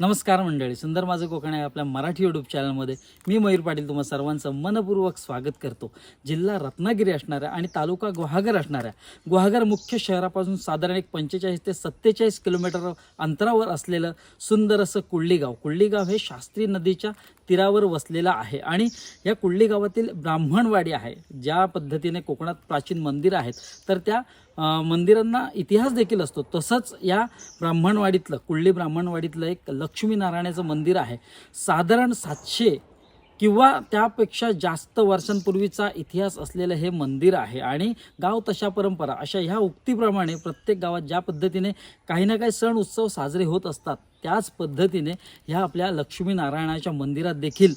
नमस्कार मंडळी सुंदर माझं कोकण आहे आपल्या मराठी यूट्यूब चॅनलमध्ये मी मयूर पाटील तुम्हा सर्वांचं मनपूर्वक स्वागत करतो. जिल्हा रत्नागिरी असणाऱ्या आणि तालुका गुहागर असणाऱ्या गुहागर मुख्य शहरापासून साधारण एक पंचेचाळीस ते सत्तेचाळीस किलोमीटर अंतरावर असलेलं सुंदर असं कुळली कुळ्ळीगाव हे शास्त्री नदीच्या तीरावर वसलेलं आहे आणि या कुळलीगावातील ब्राह्मणवाडी आहे. ज्या पद्धतीने कोकणात प्राचीन मंदिर आहेत तर त्या मंदिरांना इतिहास देखील असतो. तसंच या ब्राह्मणवाडीतलं कुळ्ळी ब्राह्मणवाडीतलं एक लक्ष्मीनारायणाचं मंदिर आहे. साधारण सातशे किंवा त्यापेक्षा जास्त वर्षांपूर्वीचा इतिहास असलेलं हे मंदिर आहे. आणि गाव तशा परंपरा अशा ह्या उक्तीप्रमाणे प्रत्येक गावात ज्या पद्धतीने काही ना काही सण उत्सव साजरे होत असतात त्याच पद्धतीने ह्या आपल्या लक्ष्मीनारायणाच्या मंदिरात देखील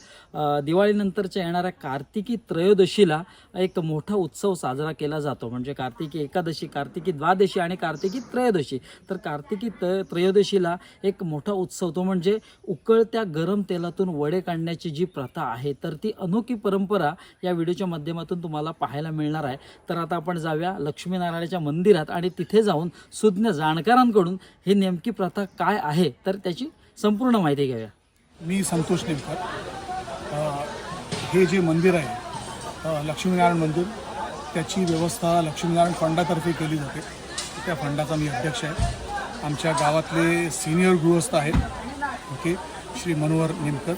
दिवाळीनंतरच्या येणाऱ्या कार्तिकी त्रयोदशीला एक मोठा उत्सव साजरा केला जातो. म्हणजे कार्तिकी एकादशी कार्तिकी द्वादशी आणि कार्तिकी त्रयोदशी. तर कार्तिकी त त्रयोदशीला एक मोठा उत्सव तो म्हणजे उकळत्या गरम तेलातून वडे काढण्याची जी प्रथा आहे तर ती अनोखी परंपरा या व्हिडिओच्या माध्यमातून तुम्हाला पाहायला मिळणार आहे. तर आता आपण जाऊया लक्ष्मीनारायणाच्या मंदिरात आणि तिथे जाऊन सुज्ञ जाणकारांकडून ही नेमकी प्रथा काय आहे तर त्याची संपूर्ण माहिती घेऊया मी संतोष नेमकर. हे जे मंदिर आहे लक्ष्मीनारायण मंदिर त्याची व्यवस्था लक्ष्मीनारायण फंडातर्फे केली जाते. त्या फंडाचा मी अध्यक्ष आहे. आमच्या गावातले सिनियर गृहस्थ आहेत. ओके श्री मनोहर निमकर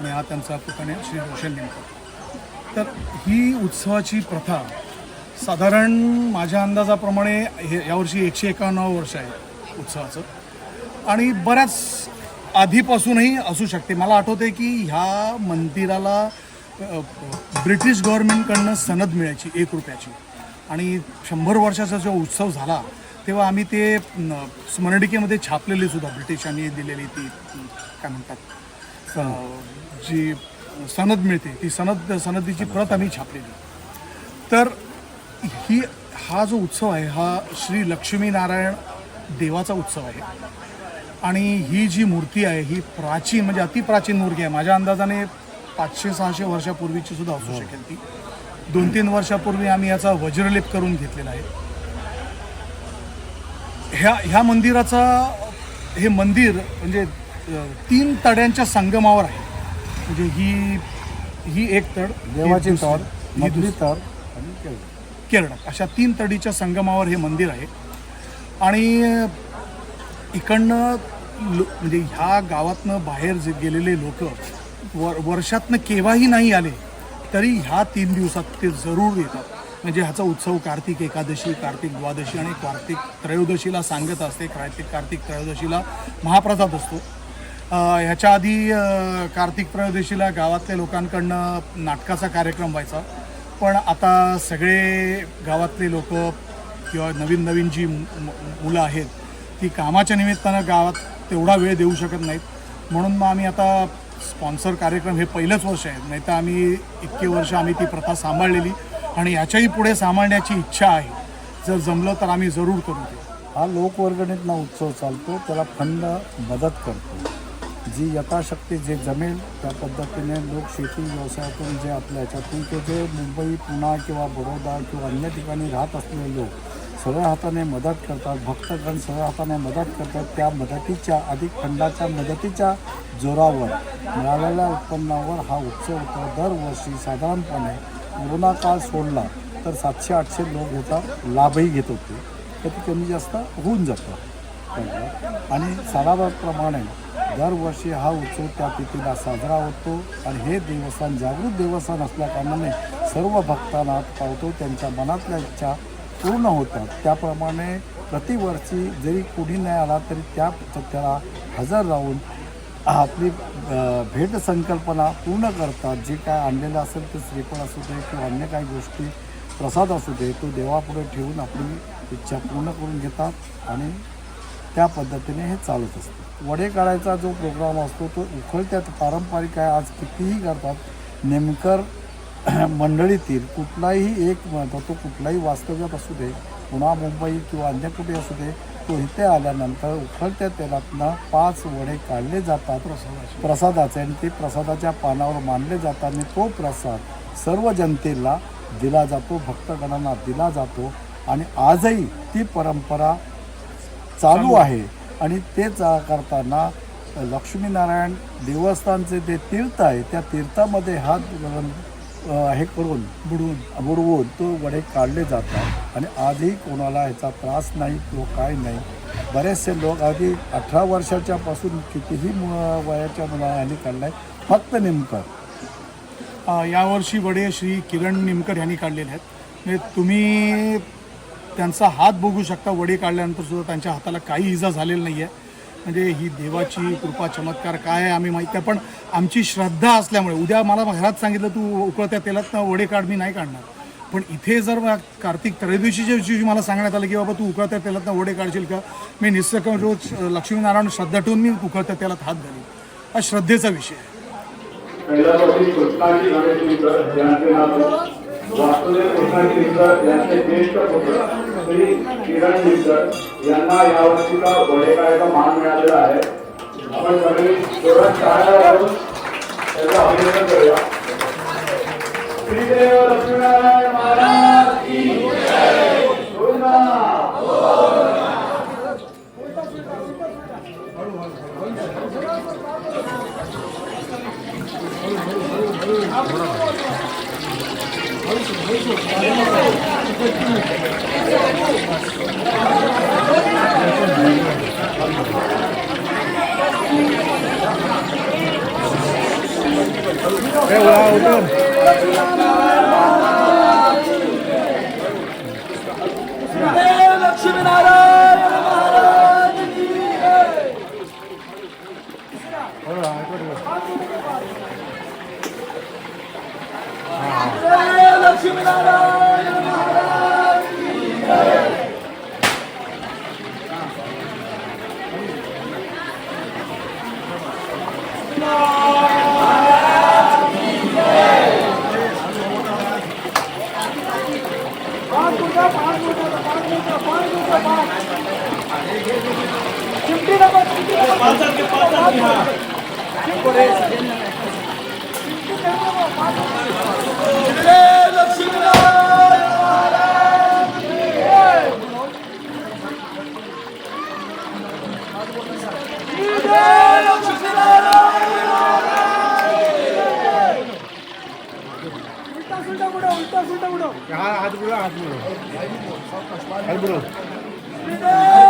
आणि हा त्यांचा पुतण्या श्री रोशन निमकर. तर ही उत्सवाची प्रथा साधारण माझ्या अंदाजाप्रमाणे हे यावर्षी एकशे एकावन्न वर्ष आहे उत्सवाचं. आणि बऱ्याच आधीपासूनही असू शकते. मला आठवते की ह्या मंदिराला ब्रिटिश गव्हर्नमेंटकडनं सनद मिळायची एक रुपयाची. आणि शंभर वर्षाचा जो उत्सव झाला तेव्हा आम्ही ते स्मरणिकेमध्ये छापलेली सुद्धा ब्रिटिशांनी दिलेली ती काय म्हणतात जी सनद मिळते ती सनद सनदीची प्रत आम्ही छापलेली. तर ही हा जो उत्सव आहे हा श्री लक्ष्मीनारायण देवाचा उत्सव आहे. आणि ही जी मूर्ती आहे ही प्राचीन म्हणजे अतिप्राचीन मूर्ती आहे. माझ्या अंदाजाने पाचशे सहाशे वर्षापूर्वीची सुद्धा असू शकेल ती. दोन तीन वर्षापूर्वी आम्ही याचा वज्रलेप करून घेतलेला आहे. ह्या ह्या मंदिराचा हे मंदिर म्हणजे तीन तड्यांच्या संगमावर आहे. म्हणजे ही ही एक तड ही देवाची तड ही दुसरी. तड आणि केळी. केरळात अशा तीन तडीच्या संगमावर हे मंदिर आहे. आणि इकडनं लो म्हणजे ह्या गावातनं बाहेर जे गेलेले लोक वर वर्षातनं केव्हाही नाही आले तरी ह्या तीन दिवसात ते जरूर येतात. म्हणजे ह्याचा उत्सव कार्तिक एकादशी कार्तिक द्वादशी आणि कार्तिक त्रयोदशीला सांगत असते. कार्तिक कार्तिक त्रयोदशीला महाप्रसाद असतो. ह्याच्या आधी कार्तिक त्रयोदशीला गावातल्या लोकांकडनं नाटकाचा कार्यक्रम व्हायचा. पण आता सगळे गावातले लोक किंवा नवीन नवीन जी मु- मुलं आहेत ती कामाच्या निमित्तानं गावात तेवढा वेळ देऊ शकत नाहीत. म्हणून मग आम्ही आता स्पॉन्सर कार्यक्रम हे पहिलंच वर्ष आहे. नाही तर आम्ही इतके वर्ष आम्ही ती प्रथा सांभाळलेली आणि याच्याही पुढे सांभाळण्याची इच्छा आहे. जर जमलं तर आम्ही जरूर करू ते. हा लोकवर्गणीतला उत्सव चालतो त्याला फंड मदत करतो. जी यथाशक्ती जे जमेल त्या पद्धतीने लोक शेती व्यवसायातून जे आपल्या ह्याच्यातून ते जे मुंबई पुणा किंवा बडोदा किंवा अन्य ठिकाणी राहत असलेले लोक सरळ हाताने मदत करतात भक्तगण सरळ हाताने मदत करतात त्या मदतीच्या अधिक खंडाच्या मदतीच्या जोरावर मिळालेल्या उत्पन्नावर हा उत्सव होतो. दरवर्षी साधारणपणे कोरोना काळ सोडला तर सातशे आठशे लोक याचा लाभही घेत होते. तर ते कमी जास्त होऊन जातं. आणि सणाप्रमाणे दरवर्षी हा उत्सव त्या तिथीला साजरा होतो आणि हे देवस्थान जागृत देवस्थान असल्याकारणाने सर्व भक्तांना पावतो त्यांच्या मनातल्या इच्छा पूर्ण होतात त्याप्रमाणे प्रतिवर्षी जरी कोणी नाही आला तरी त्या त्याला हजर राहून आपली भेट संकल्पना पूर्ण करतात. जे काय आणलेलं असेल ते श्रीफळ असू दे किंवा अन्य काही गोष्टी प्रसाद असू दे तो देवापुढे ठेवून आपली इच्छा पूर्ण करून घेतात आणि त्या पद्धतीने हे चालत असतं. वडे काढायचा जो प्रोग्राम असतो तो उखळत्यात. पारंपरिक आहे. आज कितीही करतात नेमकर मंडळीतील कुठलाही एक महत्त्व तो कुठलाही वास्तव्यात असू दे पुन्हा मुंबई किंवा अन्य कुठे असू दे तो इथे आल्यानंतर उखळत्या तेलातनं पाच वडे काढले जातात. प्रसादाचे. आणि ते प्रसादाच्या पानावर मांडले जातात आणि तो प्रसाद सर्व जनतेला दिला जातो भक्तगणांना दिला जातो आणि आजही ती परंपरा चालू आहे. आणि तेच करताना लक्ष्मीनारायण देवस्थानचे ते तीर्थ आहे त्या तीर्थामध्ये हात अ, हे करून बुडवून बुडवून तो वडे काढले जातात. आणि आजही कोणाला ह्याचा त्रास नाही किंवा काय नाही. बरेचसे लोक अगदी अठरा वर्षाच्या पासून कितीही मु- वयाच्या मुलांनी काढलाय फक्त नेमकं. यावर्षी वडे श्री किरण निमकर यांनी काढलेले आहेत. म्हणजे तुम्ही त्यांचा हात बघू शकता वडे काढल्यानंतर सुद्धा त्यांच्या हाताला काही इजा झालेली नाही आहे म्हणजे ही देवाची कृपा चमत्कार काय आहे आम्ही माहिती आहे पण आमची श्रद्धा असल्यामुळे उद्या मला घरात सांगितलं तू उकळत्या तेलात वडे काढ मी नाही काढणार. पण इथे जर कार्तिक त्रयोदशीच्या दिवशी मला सांगण्यात आलं की बाबा तू उकळत्या तेलात वडे काढशील का? मी निसर्ग रोज लक्ष्मीनारायण श्रद्धा ठेवून मी उकळत्या तेलात हात घालीन. हा श्रद्धेचा विषय आहे. कैलासवासी कृष्णाजी गणेशकर श्री किरण निकर यांना यावर्षीचा वडेकाळाचा मान मिळालेला आहे. आपण सगळे जोरात टाळ्या वाजवून त्याचं अभिनंदन करूया. Shridev Laxminarayan Maharaj Thank you. É o Aldo. Pela time na हात बुडव हात बुडव. हात बुडव.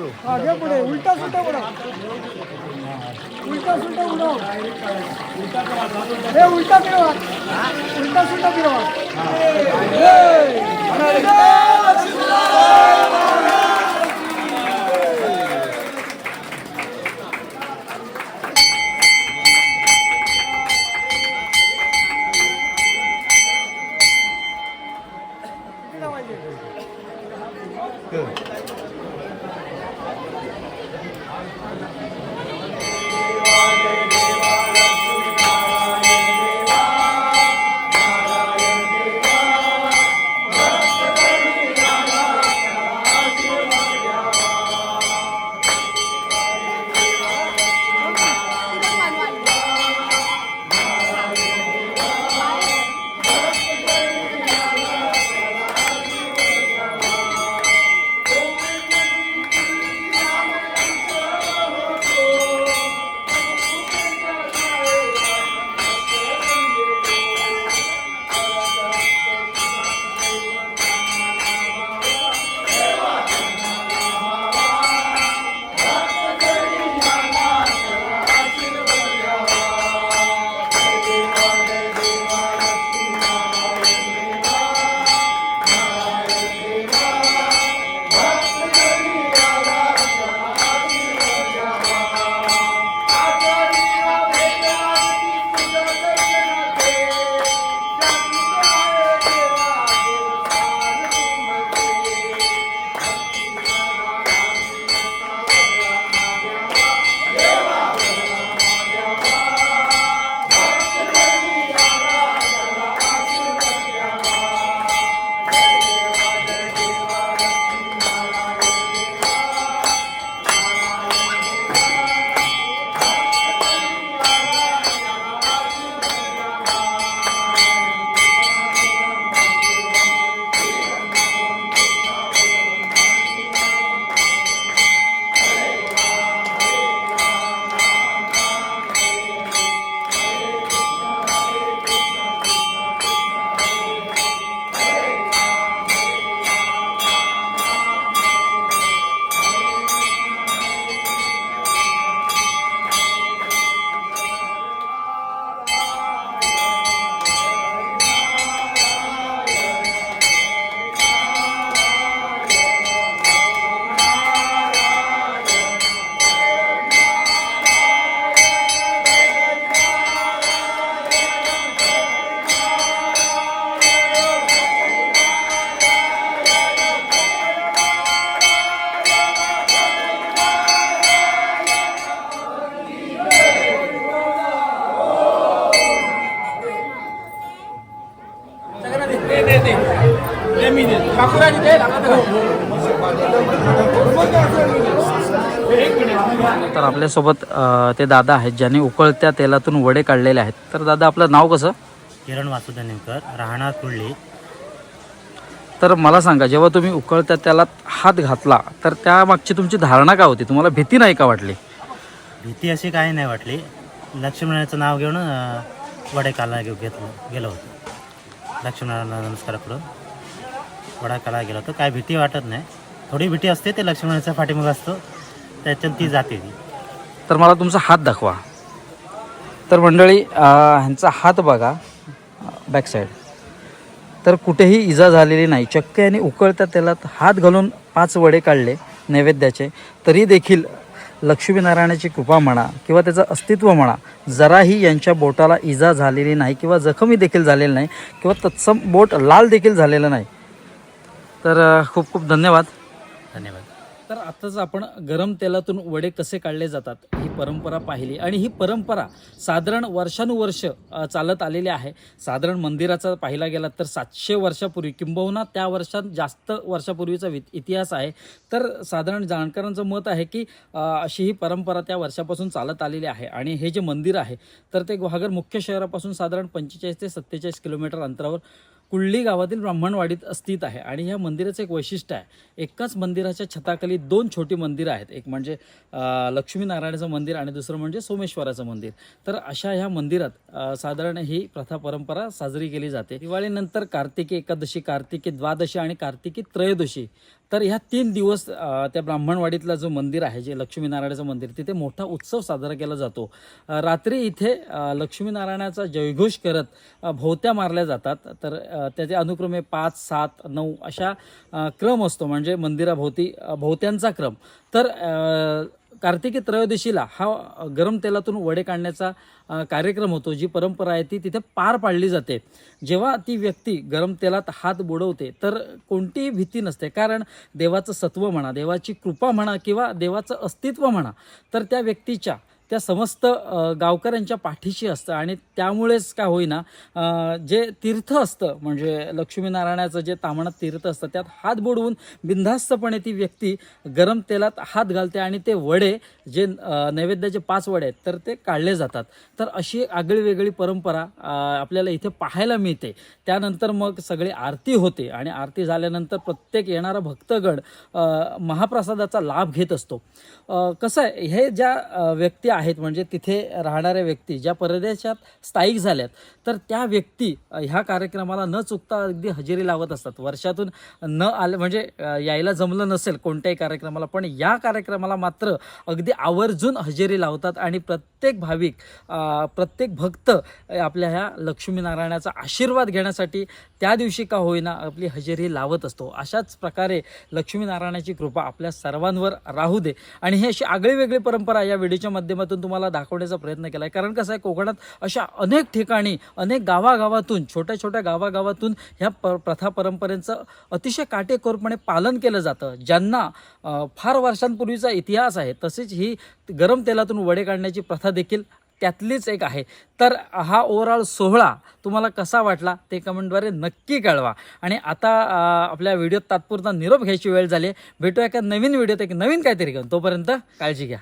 आगे पुढे उलटा सुलटा बुडव उलटा सुलटा बुडव हे उलटा फिरवा उलटा सुलटा फिरवा तर आपल्यासोबत अ, ते दादा आहेत ज्यांनी उकळत्या तेलातून वडे काढलेले आहेत. तर दादा आपलं नाव कसं? किरण वासुदेव नेमकर राहणार कुर्ली. तर मला सांगा जेव्हा तुम्ही उकळत्या त्याला हात घातला तर त्यामागची तुमची धारणा काय होती? तुम्हाला भीती नाही का वाटली? भीती अशी काही नाही वाटली. लक्ष्मणाचं नाव घेऊन अं, वडे काला घेऊ घेतलं गेलो होतो. लक्ष्मणाला नमस्कार करून वडा काला गेलो होतो. काय भीती वाटत नाही. थोडी भीती असते ते लक्ष्मणाच्या पाठीमाग असतो. त्याच्यात ती जाते ती. तर मला तुमचा हात दाखवा. तर मंडळी ह्यांचा हात बघा बॅक साईड. तर कुठेही इजा झालेली नाही. चक्क यांनी उकळत्या तेलात हात घालून पाच वडे काढले नैवेद्याचे. तरी देखील लक्ष्मीनारायणाची कृपा म्हणा किंवा त्याचं अस्तित्व म्हणा जराही यांच्या बोटाला इजा झालेली नाही किंवा जखमी देखील झालेली नाही किंवा तत्सम बोट लाल देखील झालेलं नाही. तर खूप खूप धन्यवाद. धन्यवाद. तर आताच आपण गरम तेलातून वडे कसे काढले जातात ही परंपरा पाहिली. आणि ही परंपरा साधारण वर्षानुवर्ष चालत आलेली आहे. साधारण मंदिराचा पाहिला गेला तर सातशे वर्षापूर्वी किंबहुना त्या वर्षात जास्त वर्षापूर्वीचा वि- इतिहास आहे. तर साधारण जाणकारांचं मत आहे की अशी ही परंपरा त्या वर्षापासून चालत आलेली आहे. आणि हे जे मंदिर आहे तर ते गुहागर मुख्य शहरापासून साधारण पंचेचाळीस ते सत्तेचाळीस किलोमीटर अंतरावर कुळ्ळी गावातील ब्राह्मणवाडीत स्थित आहे आणि ह्या मंदिराचं एक वैशिष्ट्य आहे. एकाच मंदिराच्या छताखाली दोन छोटी मंदिरं आहेत. एक म्हणजे लक्ष्मीनारायणाचं मंदिर आणि दुसरं म्हणजे सोमेश्वराचं मंदिर. तर अशा ह्या मंदिरात साधारण ही प्रथा परंपरा साजरी केली जाते. दिवाळीनंतर कार्तिकी एकादशी कार्तिकी द्वादशी आणि कार्तिकी त्रयोदशी तर ह्या तीन दिवस त्या ब्राह्मणवाडीतला जो मंदिर आहे जे लक्ष्मीनारायणाचं मंदिर तिथे मोठा उत्सव साजरा केला जातो. रात्री इथे लक्ष्मीनारायणाचा जयघोष करत भोवत्या मारल्या जातात. तर त्याचे अनुक्रमे पाच सात नऊ अशा क्रम असतो. म्हणजे मंदिराभोवती भोवत्यांचा क्रम. तर कार्तिकी त्रयोदशीला हा गरम तेलातून वडे काढण्याचा कार्यक्रम होतो जी परंपरा आहे ती तिथे पार पाडली जाते. जेव्हा ती व्यक्ती गरम तेलात हात बुडवते तर कोणतीही भीती नसते. कारण देवाचं सत्व म्हणा देवाची कृपा म्हणा किंवा देवाचं अस्तित्व म्हणा तर त्या व्यक्तीच्या त्या समस्त गावकऱ्यांच्या पाठीशी असतं. आणि त्यामुळेच का होईना जे तीर्थ असतं म्हणजे लक्ष्मीनारायणाचं जे तामणात तीर्थ असतं त्यात हात बुडवून बिनधास्तपणे ती व्यक्ती गरम तेलात हात घालते आणि ते वडे जे नैवेद्याचे पाच वडे आहेत तर ते काढले जातात. तर अशी आगळी वेगळी परंपरा आपल्याला इथे पाहायला मिळते. त्यानंतर मग सगळी आरती होते आणि आरती झाल्यानंतर प्रत्येक येणारा भक्तगण महाप्रसादाचा लाभ घेत असतो. कसं आहे हे ज्या व्यक्ती आहेत म्हणजे तिथे राहणाऱ्या व्यक्ती ज्या परदेशात स्थायिक झाल्यात तर त्या व्यक्ती ह्या कार्यक्रमाला न चुकता अगदी हजेरी लावत असतात. वर्षातून न आलं म्हणजे यायला जमलं नसेल कोणत्याही कार्यक्रमाला पण या कार्यक्रमाला मात्र अगदी आवर्जून हजेरी लावतात आणि प्रत्येक भाविक प्रत्येक भक्त आपल्या ह्या लक्ष्मीनारायणाचा आशीर्वाद घेण्यासाठी त्या दिवशी का होईना आपली हजेरी लावत असतो. अशाच प्रकारे लक्ष्मीनारायणाची कृपा आपल्या सर्वांवर राहू दे. आणि ही अशी आगळी वेगळी परंपरा या व्हिडिओच्या माध्यमातून तुम्हाला दाखवण्याचा प्रयत्न केला आहे कारण कसं आहे कोकणात अशा अनेक ठिकाणी अनेक गावागावातून छोट्या छोट्या गावागावातून ह्या प प्रथा परंपरेचं अतिशय काटेकोरपणे पालन केलं जातं. ज्यांना फार वर्षांपूर्वीचा इतिहास आहे तसेच ही गरम तेलातून वडे काढण्याची प्रथा देखील त्यातलीच एक आहे. तर हा ओव्हरऑल सोहळा तुम्हाला कसा वाटला ते कमेंटद्वारे नक्की कळवा. आणि आता आपल्या व्हिडिओत तात्पुरता निरोप घ्यायची वेळ झाली भेटूया एका नवीन व्हिडिओत एक नवीन काहीतरी घेऊन. तोपर्यंत काळजी घ्या.